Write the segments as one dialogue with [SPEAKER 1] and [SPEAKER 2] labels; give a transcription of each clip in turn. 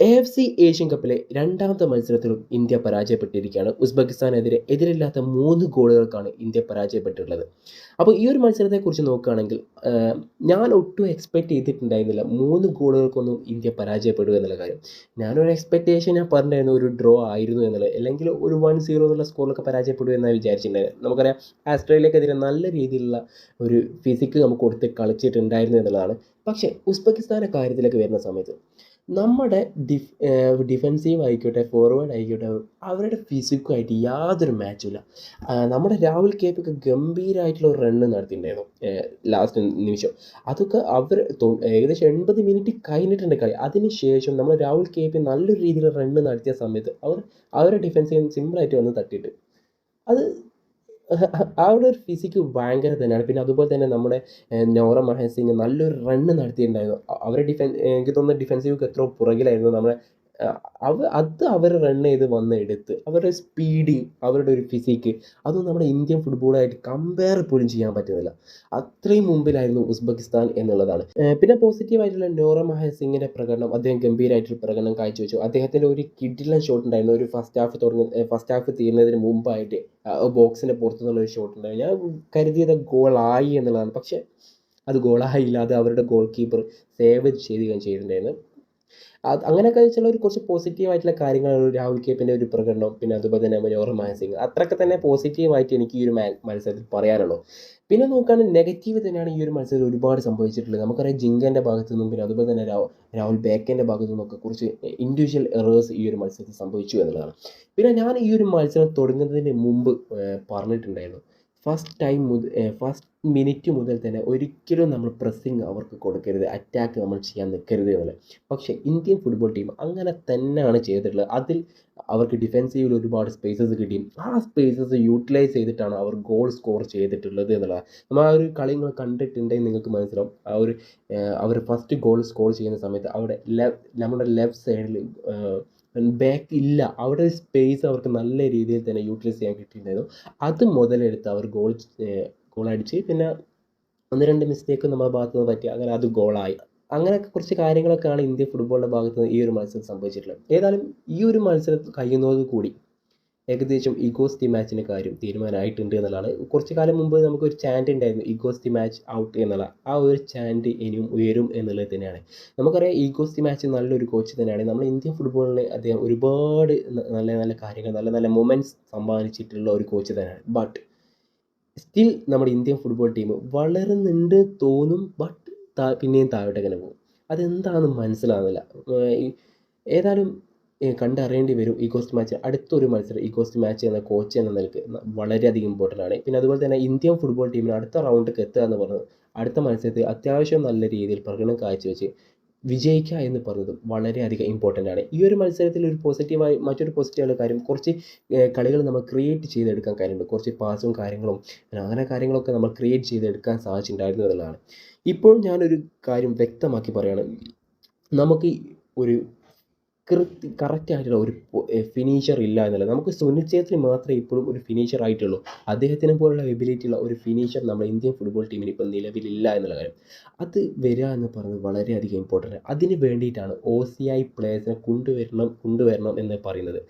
[SPEAKER 1] A F C Asian കപ്പിലെ രണ്ടാമത്തെ മത്സരത്തിലും ഇന്ത്യ പരാജയപ്പെട്ടിരിക്കുകയാണ്. ഉസ്ബെക്കിസ്ഥാനെതിരെ എതിരില്ലാത്ത മൂന്ന് ഗോളുകൾക്കാണ് ഇന്ത്യ പരാജയപ്പെട്ടിട്ടുള്ളത്. അപ്പോൾ ഈ ഒരു മത്സരത്തെക്കുറിച്ച് നോക്കുകയാണെങ്കിൽ ഞാൻ ഒട്ടും എക്സ്പെക്റ്റ് ചെയ്തിട്ടുണ്ടായിരുന്നില്ല മൂന്ന് ഗോളുകൾക്കൊന്നും ഇന്ത്യ പരാജയപ്പെടുക എന്നുള്ള കാര്യം. ഞാനൊരു എക്സ്പെക്റ്റേഷൻ ഞാൻ പറഞ്ഞിരുന്നു ഒരു ഡ്രോ ആയിരുന്നു എന്നുള്ളത് അല്ലെങ്കിൽ ഒരു വൺ സീറോ എന്നുള്ള സ്കോറിലൊക്കെ പരാജയപ്പെടുക എന്നാണ് വിചാരിച്ചിട്ടുണ്ടായിരുന്നത് നമുക്കറിയാം ആസ്ട്രേലിയക്കെതിരെ നല്ല രീതിയിലുള്ള ഒരു ഫിസിക്ക് നമുക്ക് കൊടുത്ത് കളിച്ചിട്ടുണ്ടായിരുന്നു എന്നുള്ളതാണ്. പക്ഷേ ഉസ്ബെക്കിസ്ഥാന്റെ കാര്യത്തിലേക്ക് വരുന്ന സമയത്ത് നമ്മുടെ ഡിഫ് ഡിഫെൻസീവ് ആയിക്കോട്ടെ ഫോർവേഡ് ആയിക്കോട്ടെ അവരുടെ ഫിസിക്കുമായിട്ട് യാതൊരു മാച്ചുമില്ല നമ്മുടെ രാഹുൽ കെ പി ഒക്കെ ഗംഭീരമായിട്ടുള്ള ഒരു റണ്ണ് നടത്തിയിട്ടുണ്ടായിരുന്നു ലാസ്റ്റ് നിമിഷം. അതൊക്കെ അവർ ഏകദേശം എൺപത് മിനിറ്റ് കഴിഞ്ഞിട്ടുണ്ട് കളി. അതിന് ശേഷം നമ്മൾ രാഹുൽ കെ പി നല്ലൊരു രീതിയിൽ റണ്ണ് നടത്തിയ സമയത്ത് അവർ അവരുടെ ഡിഫെൻസീവ് സിമ്പിളായിട്ട് വന്ന് തട്ടിയിട്ട്. അത് അവരുടെ ഒരു ഫിസിക്ക് ഭയങ്കര തന്നെയാണ്. പിന്നെ അതുപോലെ തന്നെ നമ്മുടെ നോറ മഹേഷ് സിംഗ് നല്ലൊരു റണ്ണ് നടത്തിയിട്ടുണ്ടായിരുന്നു. അവരെ ഡിഫെൻ എനിക്ക് തോന്നുന്നു ഡിഫെൻസീവ് എത്രയോ പുറകിലായിരുന്നു നമ്മുടെ അവ അത് അവർ റൺ ചെയ്ത് വന്ന് എടുത്ത് അവരുടെ സ്പീഡ് അവരുടെ ഒരു ഫിസിക്ക് അതും നമ്മുടെ ഇന്ത്യൻ ഫുട്ബോളായിട്ട് കമ്പയർ പോലും ചെയ്യാൻ പറ്റുന്നില്ല. അത്രയും മുമ്പിലായിരുന്നു ഉസ്ബെക്കിസ്ഥാൻ എന്നുള്ളതാണ്. പിന്നെ പോസിറ്റീവായിട്ടുള്ള നോറ മഹേസിങ്ങിന്റെ പ്രകടനം അദ്ദേഹം ഗംഭീരമായിട്ടൊരു പ്രകടനം കാഴ്ചവെച്ചു. അദ്ദേഹത്തിന്റെ ഒരു കിഡിലൻ ഷോട്ട് ഉണ്ടായിരുന്നു. ഒരു ഫസ്റ്റ് ഹാഫ് തുടങ്ങി ഫസ്റ്റ് ഹാഫ് തീരുന്നതിന് മുമ്പായിട്ട് ബോക്സിന്റെ പുറത്തുനിന്നുള്ള ഒരു ഷോട്ട് ഉണ്ടായിരുന്നു. ഞാൻ കരുതിയത് ഗോളായി എന്നുള്ളതാണ്. പക്ഷേ അത് ഗോളായില്ലാതെ അവരുടെ ഗോൾ കീപ്പർ സേവ് ചെയ്യുകയും ചെയ്തിട്ടുണ്ടായിരുന്നു. അത് അങ്ങനെയൊക്കെ വെച്ചുള്ള ഒരു കുറച്ച് പോസിറ്റീവ് ആയിട്ടുള്ള കാര്യങ്ങളാണ് രാഹുൽ കേപ്പിന്റെ ഒരു പ്രകടനം. പിന്നെ അതുപോലെ തന്നെ മനോഹർ മാനസിംഗ് അത്രയൊക്കെ തന്നെ പോസിറ്റീവായിട്ട് എനിക്ക് ഈ ഒരു മത്സരത്തിൽ പറയാനുള്ളൂ. പിന്നെ നോക്കുകയാണെങ്കിൽ നെഗറ്റീവ് തന്നെയാണ് ഈ ഒരു മത്സരത്തിൽ ഒരുപാട് സംഭവിച്ചിട്ടുള്ളത്. നമുക്കറിയാം ജിങ്കന്റെ ഭാഗത്തു നിന്നും പിന്നെ അതുപോലെ തന്നെ രാഹുൽ രാഹുൽ ബേക്കന്റെ ഭാഗത്തു നിന്നൊക്കെ കുറച്ച് ഇൻഡിവിജ്വൽ എറേഴ്സ് ഈ ഒരു മത്സരത്തിൽ സംഭവിച്ചു എന്നുള്ളതാണ്. പിന്നെ ഞാൻ ഈ ഒരു മത്സരം തുടങ്ങുന്നതിന് മുമ്പ് പറഞ്ഞിട്ടുണ്ടായിരുന്നു. ഫസ്റ്റ് ടൈം മുതൽ ഫസ്റ്റ് മിനിറ്റ് മുതൽ തന്നെ ഒരിക്കലും നമ്മൾ പ്രസ്സിങ് അവർക്ക് കൊടുക്കരുത്. അറ്റാക്ക് നമ്മൾ ചെയ്യാൻ നിൽക്കരുത് എന്നുള്ളത് പക്ഷേ ഇന്ത്യൻ ഫുട്ബോൾ ടീം അങ്ങനെ തന്നെയാണ് ചെയ്തിട്ടുള്ളത്. അതിൽ അവർക്ക് ഡിഫെൻസീവിൽ ഒരുപാട് സ്പേസസ് കിട്ടിയും ആ സ്പേസസ് യൂട്ടിലൈസ് ചെയ്തിട്ടാണ് അവർ ഗോൾ സ്കോർ ചെയ്തിട്ടുള്ളത് എന്നുള്ളതാണ് നമ്മൾ ആ ഒരു കളി നിങ്ങൾ കണ്ടിട്ടുണ്ടെങ്കിൽ നിങ്ങൾക്ക് മനസ്സിലാവും. ആ ഒരു അവർ ഫസ്റ്റ് ഗോൾ സ്കോർ ചെയ്യുന്ന സമയത്ത് അവിടെ ലെഫ് നമ്മുടെ ലെഫ്റ്റ് സൈഡിൽ ബാക്ക് ഇല്ല. അവിടെ സ്പേസ് അവർക്ക് നല്ല രീതിയിൽ തന്നെ യൂട്ടിലൈസ് ചെയ്യാൻ കിട്ടിയിട്ടുണ്ടായിരുന്നു. അത് മുതലെടുത്ത് അവർ ഗോൾ ഗോൾ അടിച്ച് പിന്നെ ഒന്ന് രണ്ട് മിസ്റ്റേക്ക് നമ്മുടെ ഭാഗത്തു നിന്ന് പറ്റി. അങ്ങനെ അത് ഗോളായി അങ്ങനെയൊക്കെ കുറച്ച് കാര്യങ്ങളൊക്കെയാണ് ഇന്ത്യൻ ഫുട്ബോളിന്റെ ഭാഗത്ത് നിന്ന് ഈ ഒരു മത്സരം സംഭവിച്ചിട്ടുള്ളത്. ഏതായാലും ഈ ഒരു മത്സരം കഴിയുന്നതോടു കൂടി ഏകദേശം ഇഗോസ്തി മാച്ചിന്റെ കാര്യം തീരുമാനമായിട്ടുണ്ട് എന്നുള്ളതാണ്. കുറച്ച് കാലം മുമ്പ് നമുക്കൊരു ചാന്റ് ഉണ്ടായിരുന്നു ഇഗോസ്തി മാച്ച് ഔട്ട് എന്നുള്ള. ആ ഒരു ചാന്റ് ഇനിയും ഉയരും എന്നുള്ളത് തന്നെയാണ്. നമുക്കറിയാം ഈഗോസ്തി മാച്ച് നല്ലൊരു കോച്ച് തന്നെയാണ്. നമ്മൾ ഇന്ത്യൻ ഫുട്ബോളിന് അദ്ദേഹം ഒരുപാട് നല്ല നല്ല കാര്യങ്ങൾ നല്ല നല്ല മൊമെന്റ്സ് സമ്മാനിച്ചിട്ടുള്ള ഒരു കോച്ച് തന്നെയാണ്. ബട്ട് സ്റ്റിൽ നമ്മുടെ ഇന്ത്യൻ ഫുട്ബോൾ ടീം വളരുന്നുണ്ട് തോന്നും ബട്ട് പിന്നെയും താഴോട്ടേക്ക് പോകും. അതെന്താണെന്ന് മനസ്സിലാവുന്നില്ല. ഏഹ് ഏതായാലും കണ്ടറിയേണ്ടി വരും കോസ്റ്റ് മാച്ച് അടുത്തൊരു മത്സരം ഈ കോസ്റ്റ് മാച്ച് എന്ന കോച്ച് എന്ന നിലയ്ക്ക് വളരെയധികം ഇമ്പോർട്ടന്റ് ആണ്. പിന്നെ അതുപോലെ തന്നെ ഇന്ത്യൻ ഫുട്ബോൾ ടീമിന് അടുത്ത റൗണ്ടിലേക്ക് എത്തുക എന്ന് പറഞ്ഞത് അടുത്ത മത്സരത്തിൽ അത്യാവശ്യം നല്ല രീതിയിൽ പ്രകടനം കാഴ്ചവെച്ച് വിജയിക്കുക എന്ന് പറയുന്നത് വളരെയധികം ഇമ്പോർട്ടന്റ് ആണ്. ഈ ഒരു മത്സരത്തിൽ ഒരു പോസിറ്റീവായി മറ്റൊരു പോസിറ്റീവായ കാര്യം കുറച്ച് കളികൾ നമ്മൾ ക്രിയേറ്റ് ചെയ്തെടുക്കാൻ കാര്യമുണ്ട്. കുറച്ച് പാസും കാര്യങ്ങളും അങ്ങനെ കാര്യങ്ങളൊക്കെ നമ്മൾ ക്രിയേറ്റ് ചെയ്തെടുക്കാൻ സാധിച്ചിട്ടുണ്ടായിരുന്നു എന്നുള്ളതാണ്. ഇപ്പോൾ ഞാനൊരു കാര്യം വ്യക്തമാക്കി പറയുകയാണ് നമുക്ക് ഒരു കൃത്യ കറക്റ്റ് ആയിട്ടുള്ള ഒരു ഫിനിഷർ ഇല്ല എന്നുള്ളത്. നമുക്ക് സുനിൽ ഛേത്രി മാത്രമേ ഇപ്പോഴും ഒരു ഫിനിഷർ ആയിട്ടുള്ളൂ. അദ്ദേഹത്തിനെ പോലുള്ള എബിലിറ്റി ഉള്ള ഒരു ഫിനിഷർ നമ്മുടെ ഇന്ത്യൻ ഫുട്ബോൾ ടീമിന് ഇപ്പോൾ നിലവിലില്ല എന്നുള്ള കാര്യം. അത് വരിക എന്ന് പറയുന്നത് വളരെയധികം ഇമ്പോർട്ടന്റ് അതിന് വേണ്ടിയിട്ടാണ് ഒ സി ഐ പ്ലേയേഴ്സിനെ കൊണ്ടുവരണം കൊണ്ടുവരണം എന്ന് പറയുന്നത്.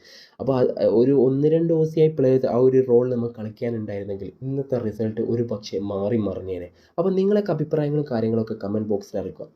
[SPEAKER 1] അപ്പോൾ ഒരു ഒന്ന് രണ്ട് ഒ സി ഐ പ്ലേയേഴ്സ് ആ ഒരു റോൾ നമ്മൾ കളിക്കാനുണ്ടായിരുന്നെങ്കിൽ ഇന്നത്തെ റിസൾട്ട് ഒരു പക്ഷേ മാറി മറിഞ്ഞേനെ. അപ്പോൾ നിങ്ങളൊക്കെ അഭിപ്രായങ്ങളും കാര്യങ്ങളൊക്കെ കമന്റ് ബോക്സിൽ അറിയിക്കുക.